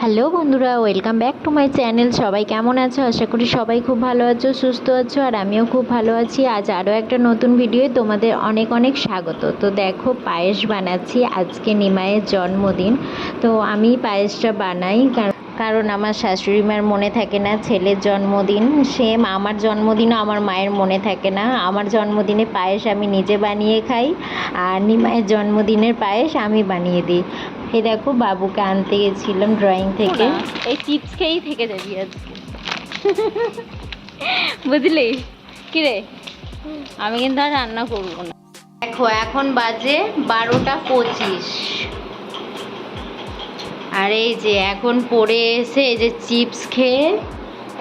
Hello বন্ধুরা, welcome back to my channel. সবাই কেমন আছো? আশা করি সবাই খুব ভালো আছো, সুস্থ আছো, আর আমিও খুব ভালো আছি। আজ আরও একটা নতুন ভিডিওয়ে তোমাদের অনেক অনেক স্বাগত। তো দেখো, পায়েস বানাচ্ছি আজকে নিমায়ের জন্মদিন। তো আমি পায়েসটা বানাই কারণ কারণ আমার শাশুড়ি মার মনে থাকে না ছেলের জন্মদিন। সেম আমার জন্মদিনও আমার মায়ের মনে থাকে না। আমার জন্মদিনে পায়েস আমি নিজে বানিয়ে খাই, আর নিমায়ের জন্মদিনের পায়েস আমি বানিয়ে দিই। এই দেখো বাবুকে আনতে গেছিলাম ড্রয়িং থেকে। এই চিপস খেয়েই থেকে যাবি আজকে। বুঝলি? কি রে আমি কিন্তু আর রান্না করব না। দেখো এখন বাজে বারোটা পঁচিশ। আর এই যে এখন পড়ে এসে এই যে চিপস খেয়ে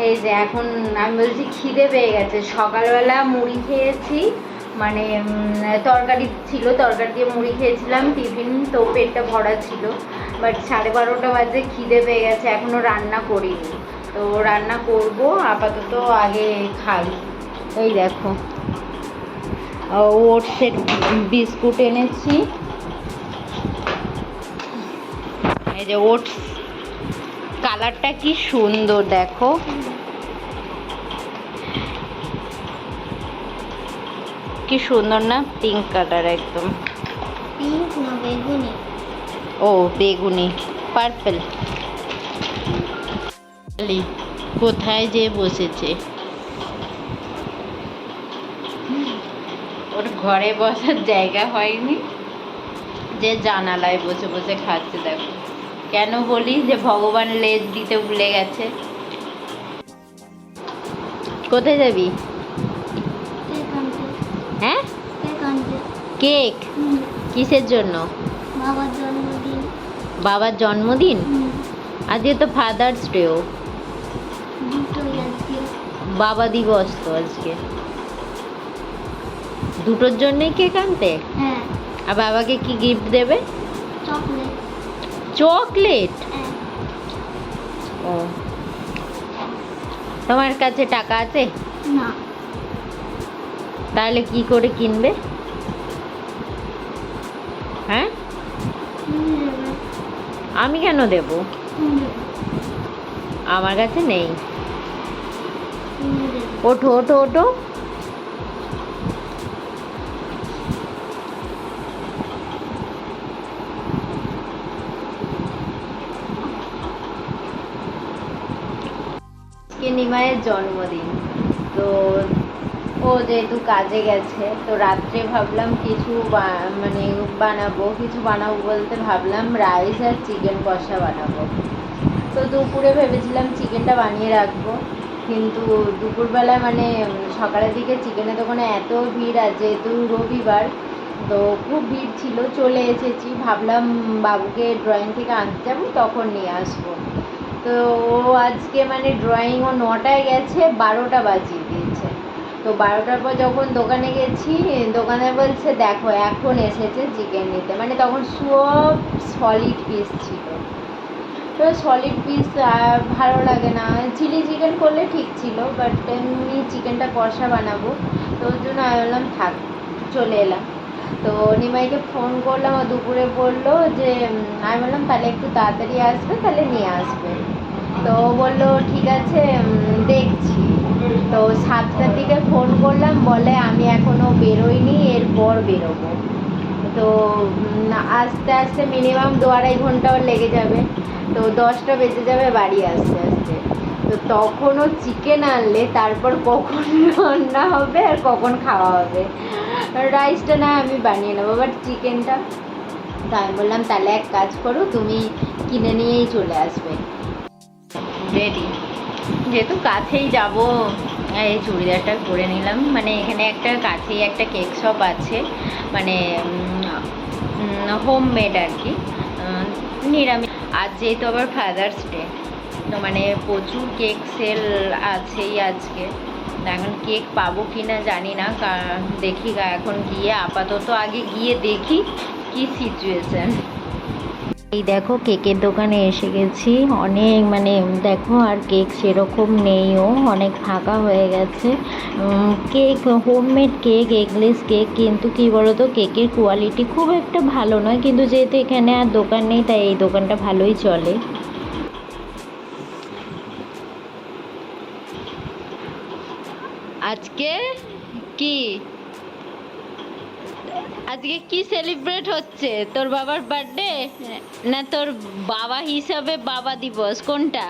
এই যে এখন আমি বলছি খিদে পেয়ে গেছে। সকালবেলা মুড়ি খেয়েছি মানে তরকারি ছিল, তরকারি দিয়ে মুড়ি খেয়েছিলাম, টিফিন, তো পেটটা ভরা ছিল। বাট সাড়ে বারোটা বাজে খিদে পেয়ে গেছে এখনও রান্না করিনি। তো রান্না করব, আপাতত আগে খাই। এই দেখো। ওটসের বিস্কুট এনেছি। এই যে, ওটস। কালারটা কি সুন্দর, দেখো। কি সুন্দর না? পিঙ্ক কালার একদম। পিঙ্ক না বেগুনি। ও বেগুনি। পার্পল কোথায় যে বসেছে। ওর ঘরে বসার জায়গা হয়নি। যে জানালায় বসে বসে খাচ্ছে দেখো। কেন বলি যে ভগবান লেজ দিতে ভুলে গেছে। কোথায় যাবি? হ্যাঁ? কেক কিসের জন্য? বাবার জন্মদিন। বাবার জন্মদিন? আজকে তো ফাদার্স ডেও বাবা দিবস তো আজকে। দুটোর জন্যই কেক আনতে? হ্যাঁ। আর বাবাকে কি গিফট দেবে? চকলেট। চকলেট? হ্যাঁ। ও। তোমার কাছে টাকা আছে? না। তাহলে কি করে কিনবে? হ্যাঁ? আমি কেন দেব? আমার কাছে নেই। ওঠো ওঠো ওঠো। নিমায়ের জন্মদিন। তো ও যেহেতু কাজে গেছে। তো রাত্রে ভাবলাম কিছু মানে বানাবো, কিছু বানাবো বলতে ভাবলাম রাইস আর চিকেন কষা বানাবো। তো দুপুরে ভেবেছিলাম চিকেনটা বানিয়ে রাখব, কিন্তু দুপুরবেলা মানে সকালের দিকে চিকেনের দোকানে এত ভিড় আর যেহেতু রবিবার, তো খুব ভিড় ছিল, চলে এসেছি। ভাবলাম বাবুকে ড্রয়িং থেকে আনতে যাব, তখন নিয়ে আসব। তো ও আজকে মানে ড্রয়িং ও নটায় গেছে, বারোটা দিয়েছে তো বারোটার পর যখন দোকানে গেছি, দোকানে বলছে, দেখো, এখন এসেছে চিকেন নিতে। মানে তখন সব সলিড পিস ছিল। তো সলিড পিস ভালো লাগে না। চিলি চিকেন করলে ঠিক ছিল বাট এমনি চিকেনটা কষা বানাবো। তো ওর জন্য আমি বললাম, থাক, চলে এলাম। তো নিমাইকে ফোন করলাম, ও দুপুরে বলল যে আমি বললাম, তাহলে একটু তাড়াতাড়ি আসবে, তাহলে নিয়ে আসবে। তো বলল, ঠিক আছে দেখছি। তো সাতটার দিকে ফোন করলাম, বলে আমি এখনও বেরোইনি, এরপর বেরোবো। তো আস্তে আস্তে মিনিমাম দু আড়াই ঘন্টাও লেগে যাবে। তো দশটা বেজে যাবে বাড়ি আসতে আসতে। তো তখনও চিকেন আনলে, তারপর কখন রান্না হবে আর কখন খাওয়া হবে? রাইসটা না আমি বানিয়ে নেব বাট চিকেনটা তো আমি বললাম, তাহলে এক কাজ করো, তুমি কিনে নিয়েই চলে আসবে। রেডি যেহেতু কাছেই যাব, এই চুড়িদারটা করে নিলাম। মানে এখানে একটা কাছেই একটা কেক শপ আছে মানে হোম মেড আর কি নিরামিষ। আজ যেহেতু আবার ফাদার্স ডে তো মানে প্রচুর কেক সেল আছেই আজকে। এখন কেক পাবো কি না জানি না দেখি এখন গিয়ে আপাতত আগে গিয়ে দেখি কি সিচুয়েশন এই দেখো কেকের দোকানে এসে গেছি। অনেক মানে দেখো আর কেক সেরকম নেইও অনেক ফাঁকা হয়ে গেছে। Cake homemade cake eggless cake কিন্তু কি বলতো, কেকের কোয়ালিটি খুব একটা ভালো নয়। কিন্তু যেহেতু এখানে আর দোকান নেই, তাই এই দোকানটা ভালোই চলে। আজকে কি? আজকে কি সেলিব্রেট হচ্ছে? তোর বাবার বার্থডে না তোর বাবা হিসাবে বাবা দিবস? কোনটা।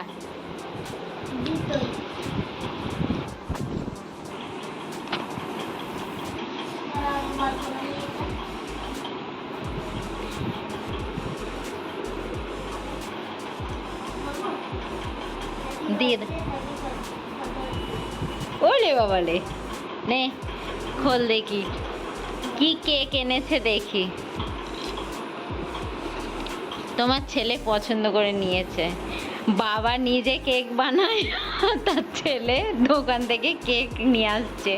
দিয়ে ওলে বাবালে। নে, খোল দেখি। কি কেক এনেছে দেখি। তোমার ছেলে পছন্দ করে নিয়েছে। বাবা নিজে কেক বানায়, তার ছেলে দোকান থেকে কেক নিয়ে আসছে।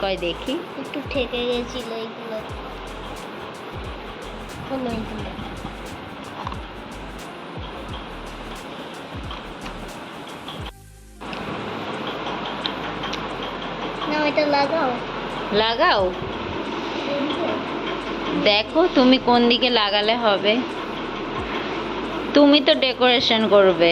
কয় দেখি। একটু ঠেকে গেছিল এইগুলো এটা লাগাও। লাগাও? দেখো তুমি কোন দিকে লাগালে হবে। তুমি তো ডেকোরেশন করবে।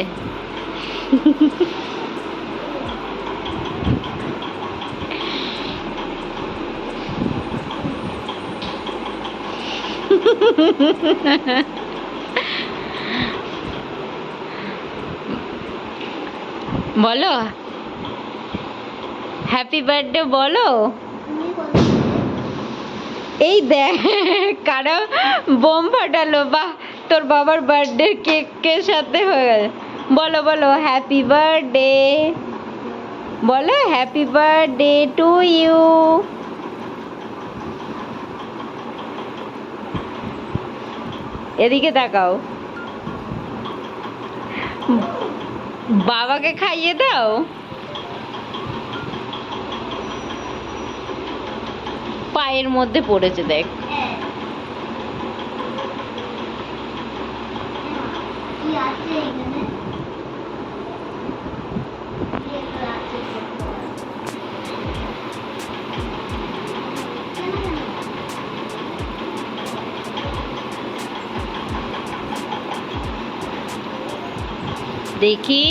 বলো? হ্যাপি বার্থডে বলো? এই দেখ, কারা বোম ফাটালো বাহ তোর বাবার বার্থডে কেকের সাথে হয়ে গেল। বলো বলো হ্যাপি বার্থডে বলো হ্যাপি বার্থডে টু ইউ এদিকে তাকাও। বাবাকে খাইয়ে দাও। পায়ের মধ্যে পড়েছে দেখ। দেখি।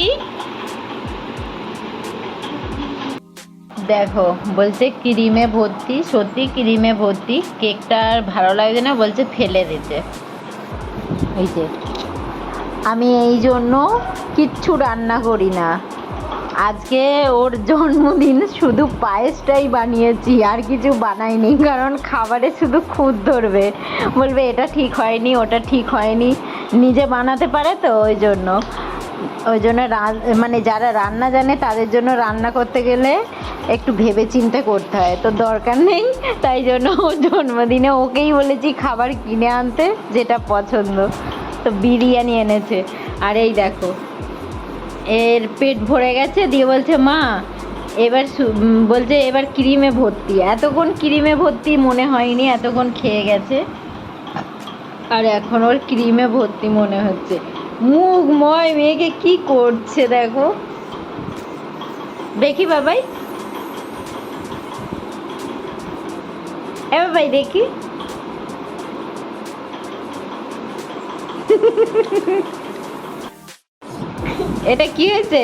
দেখো, বলছে ক্রিমে ভর্তি, সত্যি ক্রিমে ভর্তি, কেকটা আর ভালো লাগছে না, বলছে ফেলে দিতে। এই যে, আমি এই জন্য কিচ্ছু রান্না করি না। আজকে ওর জন্মদিন, শুধু পায়েসটাই বানিয়েছি, আর কিছু বানাইনি, কারণ খাবারে শুধু খুঁত ধরবে। বলবে, এটা ঠিক হয়নি, ওটা ঠিক হয়নি। নিজে বানাতে পারে তো, ওই জন্য। ওই জন্য মানে যারা রান্না জানে তাদের জন্য রান্না করতে গেলে একটু ভেবে চিন্তে করতে হয়। তো দরকার নেই, তাই জন্য জন্মদিনে ওকেই বলেছি খাবার কিনে আনতে যেটা পছন্দ। তো বিরিয়ানি এনেছে। আর এই দেখো, এর পেট ভরে গেছে, দিয়ে বলছে, মা, এবার বলছে, এবার ক্রিমে ভর্তি। এতক্ষণ ক্রিমে ভর্তি মনে হয়নি, এতক্ষণ খেয়ে গেছে। আর এখন ওর ক্রিমে ভর্তি মনে হচ্ছে। মুখময় মেয়েকে কি করছে দেখো? দেখি বাবাই। এ বাবাই, দেখি। এটা কি হয়েছে?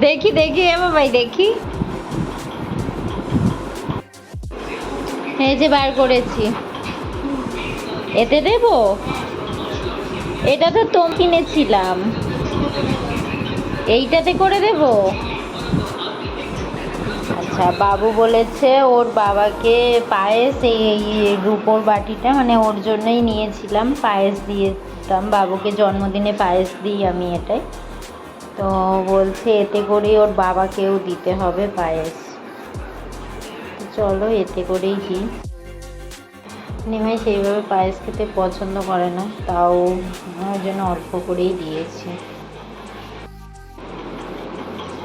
দেখি দেখি, এ বাবাই, দেখি। এই যে বার করেছি। এতে দেব? এটা তো তোম কিনেছিলাম। এইটাতে করে দেব? আচ্ছা বাবু বলেছে ওর বাবাকে পায়েস, এই এই রুপোর বাটিটা মানে ওর জন্যই নিয়েছিলাম, পায়েস দিয়েছিলাম। বাবুকে জন্মদিনে পায়েস দিই আমি এটাই। তো বলছে এতে করেই ওর বাবাকেও দিতে হবে পায়েস। চলো, এতে করেই দিই। নিমাই সেইভাবে পায়েস খেতে পছন্দ করে না, তাও ওর জন্য অল্প করেই দিয়েছি।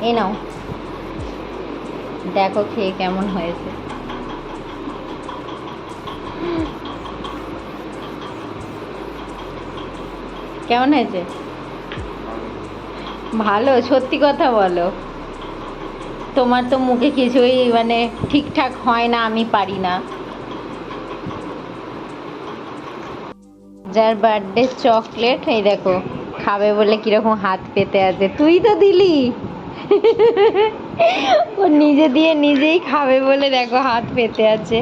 এ নাও। দেখো খেয়ে কেমন হয়েছে। কেমন হয়েছে? ভালো, সত্যি কথা বলো। তোমার তো মুখে কিছুই মানে ঠিকঠাক হয় না, আমি পারি না। যার বার্থডে চকলেট এই দেখো, খাবে বলে কীরকম হাত পেতে আছে। তুই তো দিলি। ও নিজে দিয়ে নিজেই খাবে বলে দেখো হাত পেতে আছে।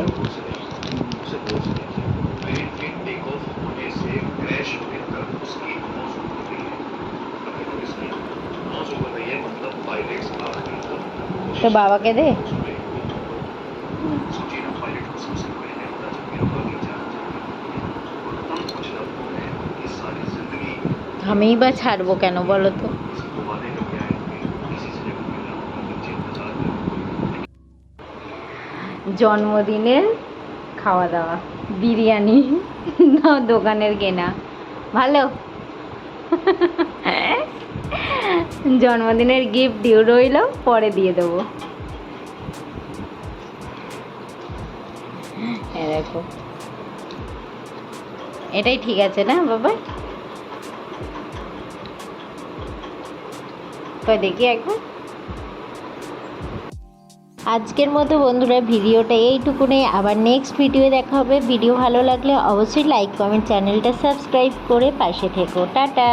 তো বাবাকে দে। আমিই বা ছাড়বো কেন বলো তো? জন্মদিনের খাওয়া দাওয়া বিরিয়ানি, না দোকানের কেনা। ভালো? জন্মদিনের গিফট দিও, রইল, পরে দিয়ে দেবো। হ্যাঁ, দেখো। এটাই ঠিক আছে না, বাবা? কই দেখি একবার। আজকের মতো বন্ধুরা, ভিডিওটা এইটুকুনে আবার নেক্সট ভিডিও দেখা হবে। ভিডিও ভালো লাগলে অবশ্যই লাইক কমেন্ট চ্যানেলটা সাবস্ক্রাইব করে পাশে থেকো। টাটা!